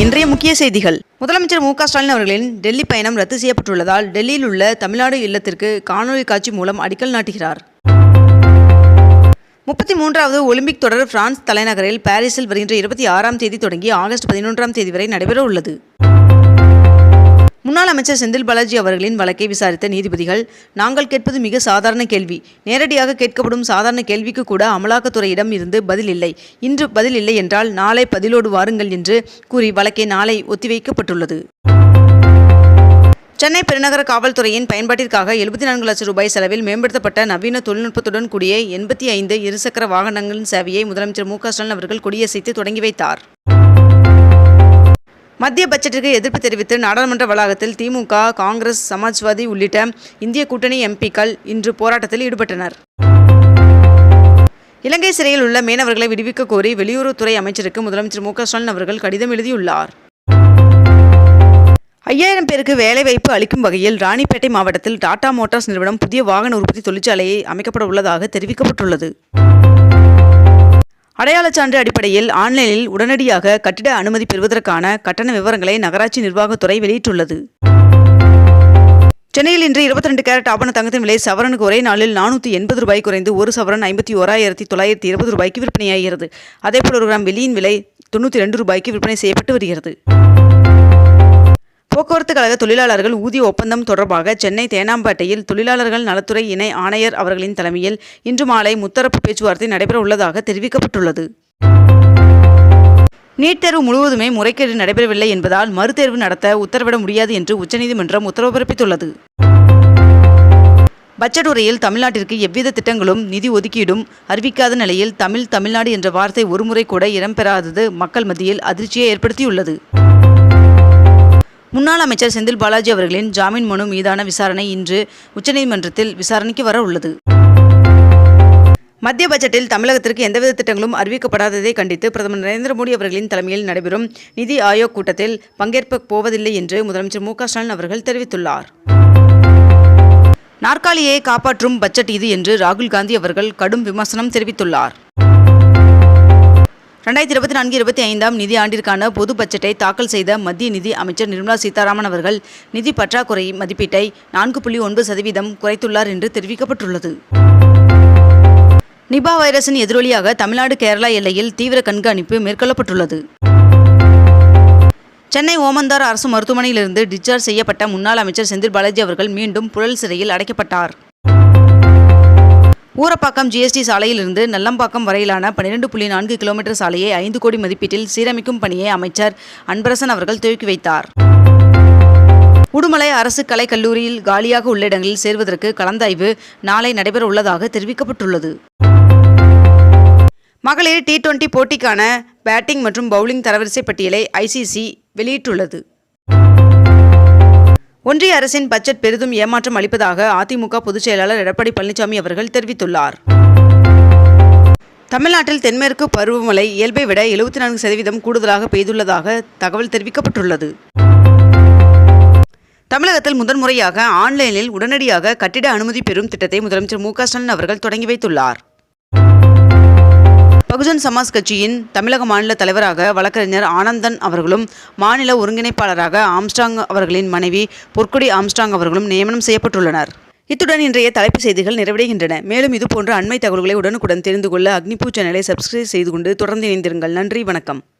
இன்றைய முக்கிய செய்திகள். முதலமைச்சர் மு ஸ்டாலின் அவர்களின் டெல்லி பயணம் ரத்து செய்யப்பட்டுள்ளதால் டெல்லியில் உள்ள தமிழ்நாடு இல்லத்திற்கு காணொலி காட்சி மூலம் அடிக்கல் நாட்டுகிறார். முப்பத்தி மூன்றாவது ஒலிம்பிக் தொடர் பிரான்ஸ் தலைநகரில் பாரிஸில் வருகின்ற இருபத்தி ஆறாம் தேதி தொடங்கி ஆகஸ்ட் பதினொன்றாம் தேதி வரை நடைபெற உள்ளது முன்னாள் அமைச்சர் செந்தில் பாலாஜி அவர்களின் வழக்கை விசாரித்த நீதிபதிகள் நாங்கள் கேட்பது மிக சாதாரண கேள்வி. நேரடியாக கேட்கப்படும் சாதாரண கேள்விக்கு கூட அமலாக்கத்துறையிடம் இருந்து பதில் இல்லை. இன்று பதில் இல்லை என்றால் நாளை பதிலோடு வாருங்கள் என்று கூறி வழக்கை நாளை ஒத்திவைக்கப்பட்டுள்ளது. சென்னை பெருநகர காவல்துறையின் பயன்பாட்டிற்காக எழுபத்தி நான்கு லட்சம் ரூபாய் செலவில் மேம்படுத்தப்பட்ட நவீன தொழில்நுட்பத்துடன் கூடிய எண்பத்தி ஐந்து இருசக்கர வாகனங்களின் சேவையை முதலமைச்சர் மு க ஸ்டாலின் அவர்கள் கொடியசைத்து தொடங்கி வைத்தார். மத்திய பட்ஜெட்டிற்கு எதிர்ப்பு தெரிவித்து நாடாளுமன்ற வளாகத்தில் திமுக காங்கிரஸ் சமாஜ்வாதி உள்ளிட்ட இந்திய கூட்டணி எம்பிக்கள் இன்று போராட்டத்தில் ஈடுபட்டனர். இலங்கை சிறையில் உள்ள மீனவர்களை விடுவிக்க கோரி வெளியுறவுத்துறை அமைச்சருக்கு முதலமைச்சர் மு க ஸ்டாலின் அவர்கள் கடிதம் எழுதியுள்ளார். ஐயாயிரம் பேருக்கு வேலைவாய்ப்பு அளிக்கும் வகையில் ராணிப்பேட்டை மாவட்டத்தில் டாடா மோட்டார்ஸ் நிறுவனம் புதிய வாகன உற்பத்தி தொழிற்சாலையை அமைக்கப்பட உள்ளதாக தெரிவிக்கப்பட்டுள்ளது. அடையாளச் சான்று அடிப்படையில் ஆன்லைனில் உடனடியாக கட்டிட அனுமதி பெறுவதற்கான கட்டண விவரங்களை நகராட்சி நிர்வாகத்துறை வெளியிட்டுள்ளது. சென்னையில் இன்று இருபத்தி ரெண்டு கேரட் ஆபண தங்கத்தின் விலை சவரனுக்கு ஒரே நாளில் நானூற்றி எண்பது ரூபாய் குறைந்து ஒரு சவரன் ஐம்பத்தி ஓராயிரத்தி தொள்ளாயிரத்தி இருபது ரூபாய்க்கு விற்பனையாகிறது. அதேபோல் ஒரு கிராம் வெளியின் விலை தொண்ணூற்றி ரெண்டு ரூபாய்க்கு விற்பனை செய்யப்பட்டு வருகிறது. போக்குவரத்து கழக தொழிலாளர்கள் ஊதிய ஒப்பந்தம் தொடர்பாக சென்னை தேனாம்பேட்டையில் தொழிலாளர்கள் நலத்துறை இணை ஆணையர் அவர்களின் தலைமையில் இன்று மாலை முத்தரப்பு பேச்சுவார்த்தை நடைபெற உள்ளதாக தெரிவிக்கப்பட்டுள்ளது. நீட் தேர்வு முழுவதுமே முறைகேடு நடைபெறவில்லை என்பதால் மறுதேர்வு நடத்த உத்தரவிட முடியாது என்று உச்சநீதிமன்றம் உத்தரவு பிறப்பித்துள்ளது. பட்ஜெட் உரையில் தமிழ்நாட்டிற்கு எவ்வித திட்டங்களும் நிதி ஒதுக்கீடும் அறிவிக்காத நிலையில் தமிழ் தமிழ்நாடு என்ற வார்த்தை ஒருமுறை கூட இடம்பெறாதது மக்கள் மத்தியில் அதிர்ச்சியை ஏற்படுத்தியுள்ளது. முன்னாள் அமைச்சர் செந்தில் பாலாஜி அவர்களின் ஜாமீன் மனு மீதான விசாரணை இன்று உச்சநீதிமன்றத்தில் விசாரணைக்கு வர உள்ளது. மத்திய பட்ஜெட்டில் தமிழகத்திற்கு எந்தவித திட்டங்களும் அறிவிக்கப்படாததை கண்டித்து பிரதமர் நரேந்திர மோடி அவர்களின் தலைமையில் நடைபெறும் நிதி ஆயோக் கூட்டத்தில் பங்கேற்க போவதில்லை என்று முதலமைச்சர் மு ஸ்டாலின் அவர்கள் தெரிவித்துள்ளார். நாற்காலியை காப்பாற்றும் பட்ஜெட் இது என்று ராகுல் காந்தி அவர்கள் கடும் விமர்சனம் தெரிவித்துள்ளார். ரெண்டாயிரத்தி இருபத்தி நான்கு இருபத்தி ஐந்தாம் நிதி ஆண்டிற்கான பொது பட்ஜெட்டை தாக்கல் செய்த மத்திய நிதி அமைச்சர் நிர்மலா சீதாராமன் அவர்கள் நிதி பற்றாக்குறை மதிப்பீட்டை நான்கு புள்ளி ஒன்பது சதவீதம் குறைத்துள்ளார் என்று தெரிவிக்கப்பட்டுள்ளது. நிபா வைரஸின் எதிரொலியாக தமிழ்நாடு கேரளா எல்லையில் தீவிர கண்காணிப்பு மேற்கொள்ளப்பட்டுள்ளது. சென்னை ஓமந்தார் அரசு மருத்துவமனையிலிருந்து டிஸ்சார்ஜ் செய்யப்பட்ட முன்னாள் அமைச்சர் செந்தில் பாலாஜி அவர்கள் மீண்டும் புழல் சிறையில் அடைக்கப்பட்டார். ஊரப்பாக்கம் ஜிஎஸ்டி சாலையிலிருந்து நல்லம்பாக்கம் வரையிலான பன்னிரண்டு புள்ளி நான்கு கிலோமீட்டர் சாலையை ஐந்து கோடி மதிப்பீட்டில் சீரமைக்கும் பணியை அமைச்சர் அன்பரசன் அவர்கள் துவக்கி வைத்தார். உடுமலை அரசு கலைக்கல்லூரியில் காலியாக உள்ள இடங்களில் சேர்வதற்கு கலந்தாய்வு நாளை நடைபெற உள்ளதாக தெரிவிக்கப்பட்டுள்ளது. மகளிர் டி டுவெண்டி போட்டிக்கான பேட்டிங் மற்றும் பவுலிங் தரவரிசை பட்டியலை ஐசிசி வெளியிட்டுள்ளது. ஒன்றிய அரசின் பட்ஜெட் பெரிதும் ஏமாற்றம் அளிப்பதாக அதிமுக பொதுச் செயலாளர் எடப்பாடி பழனிசாமி அவர்கள் தெரிவித்துள்ளார். தமிழ்நாட்டில் தென்மேற்கு பருவமழை இயல்பை விட எழுபத்தி நான்கு சதவீதம் கூடுதலாக பெய்துள்ளதாக தகவல் தெரிவிக்கப்பட்டுள்ளது. தமிழகத்தில் முதன்முறையாக ஆன்லைனில் உடனடியாக கட்டிட அனுமதி பெறும் திட்டத்தை முதலமைச்சர் மு க ஸ்டாலின் அவர்கள் தொடங்கி வைத்துள்ளார். பகுஜன் சமாஜ் கட்சியின் தமிழக மாநில தலைவராக வழக்கறிஞர் ஆனந்தன் அவர்களும் மாநில ஒருங்கிணைப்பாளராக ஆம்ஸ்டாங் அவர்களின் மனைவி பொற்கொடி ஆம்ஸ்டாங் அவர்களும் நியமனம் செய்யப்பட்டுள்ளனர். இத்துடன் இன்றைய தலைப்புச் செய்திகள் நிறைவடைகின்றன. மேலும் இதுபோன்ற அண்மை தகவல்களை உடனுக்குடன் தெரிந்து கொள்ள அக்னிபூ சேனலை சப்ஸ்கிரைப் செய்து கொண்டு தொடர்ந்து இணைந்திருங்கள். நன்றி வணக்கம்.